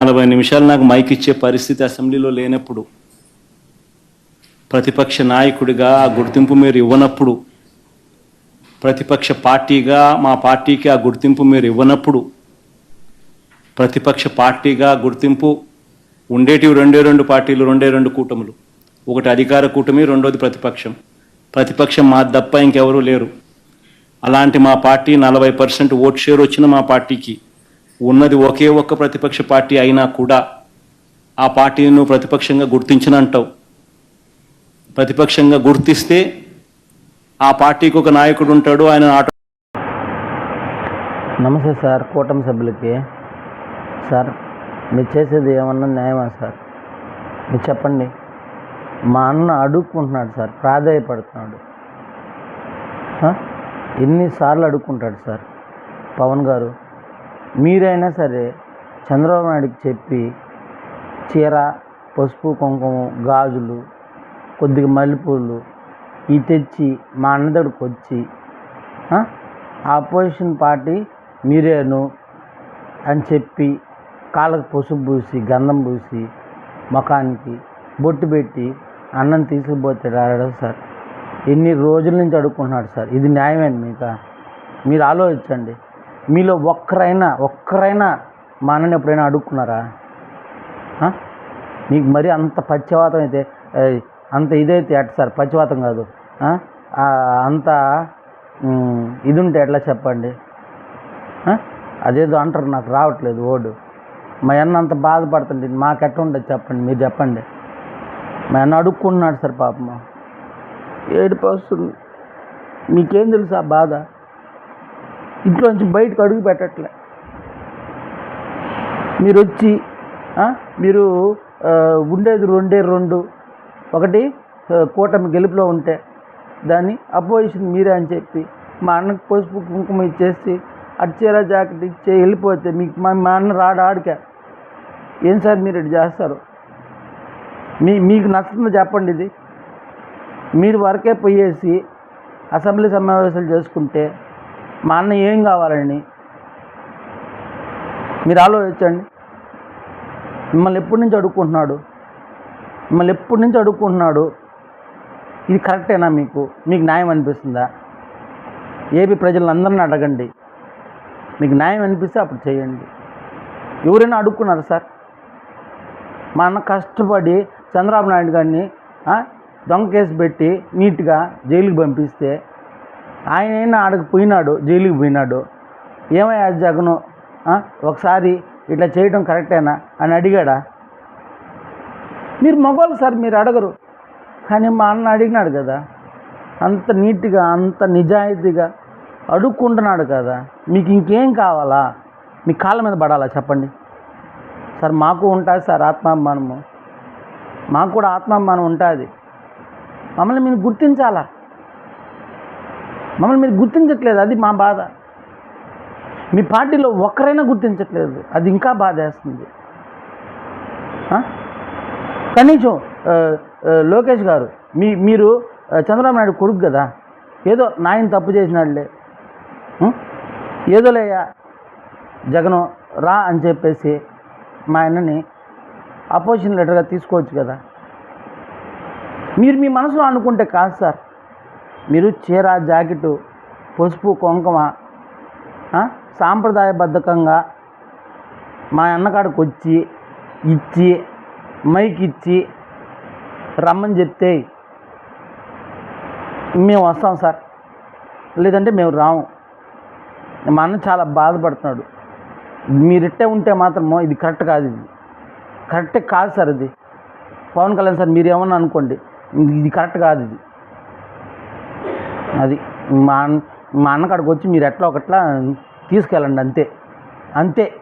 నలభై నిమిషాలు నాకు మైక్ ఇచ్చే పరిస్థితి అసెంబ్లీలో లేనప్పుడు ప్రతిపక్ష నాయకుడిగా ఆ గుర్తింపు మీరు ఇవ్వనప్పుడు ప్రతిపక్ష పార్టీగా మా పార్టీకి ఆ గుర్తింపు మీరు ఇవ్వనప్పుడు ప్రతిపక్ష పార్టీగా గుర్తింపు ఉండేటివి రెండే రెండు పార్టీలు రెండే రెండు కూటములు. ఒకటి అధికార కూటమి రెండోది ప్రతిపక్షం. ప్రతిపక్షం మా తప్ప ఇంకెవరూ లేరు. అలాంటి మా పార్టీ నలభై పర్సెంట్ ఓట్ షేర్ వచ్చిన మా పార్టీకి ఉన్నది ఒకే ఒక్క ప్రతిపక్ష పార్టీ అయినా కూడా ఆ పార్టీని ప్రతిపక్షంగా గుర్తించిన అంటావు ప్రతిపక్షంగా గుర్తిస్తే ఆ పార్టీకి ఒక నాయకుడు ఉంటాడు ఆయన ఆటో నమస్తే సార్ కూటమి సభ్యులకి. సార్ మీరు చేసేది ఏమన్నా న్యాయమా సార్? మీరు చెప్పండి. మా అన్న అడుక్కుంటున్నాడు సార్ ప్రాధాయపడుతున్నాడు. ఎన్నిసార్లు అడుక్కుంటాడు సార్? పవన్ గారు మీరైనా సరే చంద్రబాబు నాయుడికి చెప్పి చీర పసుపు కుంకుమ గాజులు కొద్దిగా మల్లెపూలు ఇవి తెచ్చి మా అన్న వచ్చి ఆ? పార్టీ మీరేను అని చెప్పి కాళ్ళకు పసుపు పూసి గంధం పూసి ముఖానికి బొట్టు పెట్టి అన్నం తీసుకుపోతే రాడు సార్? ఎన్ని రోజుల నుంచి అడుక్కుంటున్నాడు సార్? ఇది న్యాయమేంటి మీకు? మీరు ఆలోచించండి. మీలో ఒక్కరైనా ఒక్కరైనా మా అన్నని ఎప్పుడైనా అడుక్కున్నారా? మీకు మరి అంత పచ్చివాతం అయితే అంత ఇదైతే ఎట్ట సార్? పచ్చివాతం కాదు. అంత ఇది ఉంటే ఎట్లా చెప్పండి? అదేదో అంటారు నాకు రావట్లేదు ఓడు. మా అన్న అంత బాధపడుతుంది మాకు ఎట్లా ఉంటుంది చెప్పండి మీరు చెప్పండి. మా అన్న అడుక్కున్నాడు సార్ పాపం. ఏడుపు వస్తుంది. మీకేం తెలుసు ఆ బాధ? ఇంట్లోంచి బయటకు అడుగు పెట్టట్లే. మీరు వచ్చి మీరు ఉండేది రెండే రెండు. ఒకటి కూటమి గెలుపులో ఉంటే దాన్ని అపోజిషన్ మీరే అని చెప్పి మా అన్నకు పసుపు కుంకుమ ఇచ్చేసి అడిచేలా జాకెట్ ఇచ్చే వెళ్ళిపోతే మీకు మా మా అన్న రాడు ఆడిక. ఏం సార్ మీరు ఇటు చేస్తారు? మీ మీకు నచ్చుతుందో చెప్పండి ఇది. మీరు వరకే పోయేసి అసెంబ్లీ సమావేశాలు చేసుకుంటే మా అన్న ఏం కావాలని మీరు ఆలోచించండి. మిమ్మల్ని ఎప్పటి నుంచి అడుక్కుంటున్నాడు? మిమ్మల్ని ఎప్పటి నుంచి అడుక్కుంటున్నాడు? ఇది కరెక్టేనా మీకు? మీకు న్యాయం అనిపిస్తుందా? ఏపీ ప్రజలందరిని అడగండి. మీకు న్యాయం అనిపిస్తే అప్పుడు చేయండి. ఎవరైనా అడుక్కున్నారు సార్? మా అన్న కష్టపడి చంద్రబాబు నాయుడు గారిని దొంగ కేసు పెట్టి నీట్గా జైలుకి పంపిస్తే ఆయన అయినా ఆడకు పోయినాడు జైలుకి పోయినాడు. ఏమయ్యా జగను? ఒకసారి ఇట్లా చేయడం కరెక్టేనా? అని అడిగాడా. మీరు మగవాళ్ళు సార్ మీరు అడగరు. కానీ మా అన్న అడిగినాడు కదా. అంత నీట్గా అంత నిజాయితీగా అడుక్కుంటున్నాడు కదా. మీకు ఇంకేం కావాలా? మీ కాళ్ళ మీద పడాలా చెప్పండి. సార్ మాకు ఉంటుంది సార్ ఆత్మాభిమానము. మాకు కూడా ఆత్మాభిమానం ఉంటుంది. మమ్మల్ని మీరు గుర్తించాలా? మమ్మల్ని మీరు గుర్తించట్లేదు అది మా బాధ. మీ పార్టీలో ఒక్కరైనా గుర్తించట్లేదు అది ఇంకా బాధ వేస్తుంది. కనీసం లోకేష్ గారు మీ మీరు చంద్రబాబు నాయుడు కొడుకు కదా ఏదో నాయన తప్పు చేసినాడులే. ఏదోలేయా జగను రా అని చెప్పేసి మా ఆయనని అపోజిషన్ లెటర్గా తీసుకోవచ్చు కదా. మీరు మీ మనసులో అనుకుంటే కాదు సార్. మీరు చీర జాకెటు పసుపు కుంకుమ సాంప్రదాయబద్ధకంగా మా అన్నకాడికి వచ్చి ఇచ్చి మైక్ ఇచ్చి రమ్మని చెప్తే మేము వస్తాం సార్. లేదంటే మేము రాము. మా అన్న చాలా బాధపడుతున్నాడు. మీరిట్టే ఉంటే మాత్రము ఇది కరెక్ట్ కాదు ఇది. కరెక్ట్ కాదు సార్ ఇది. పవన్ కళ్యాణ్ సార్ మీరు ఏమన్నా అనుకోండి ఇది కరెక్ట్ కాదు ఇది. అది మా అన్న మా అన్న కాడికి వచ్చి మీరు ఎట్లా ఒకట్లా తీసుకెళ్ళండి అంతే. అంతే.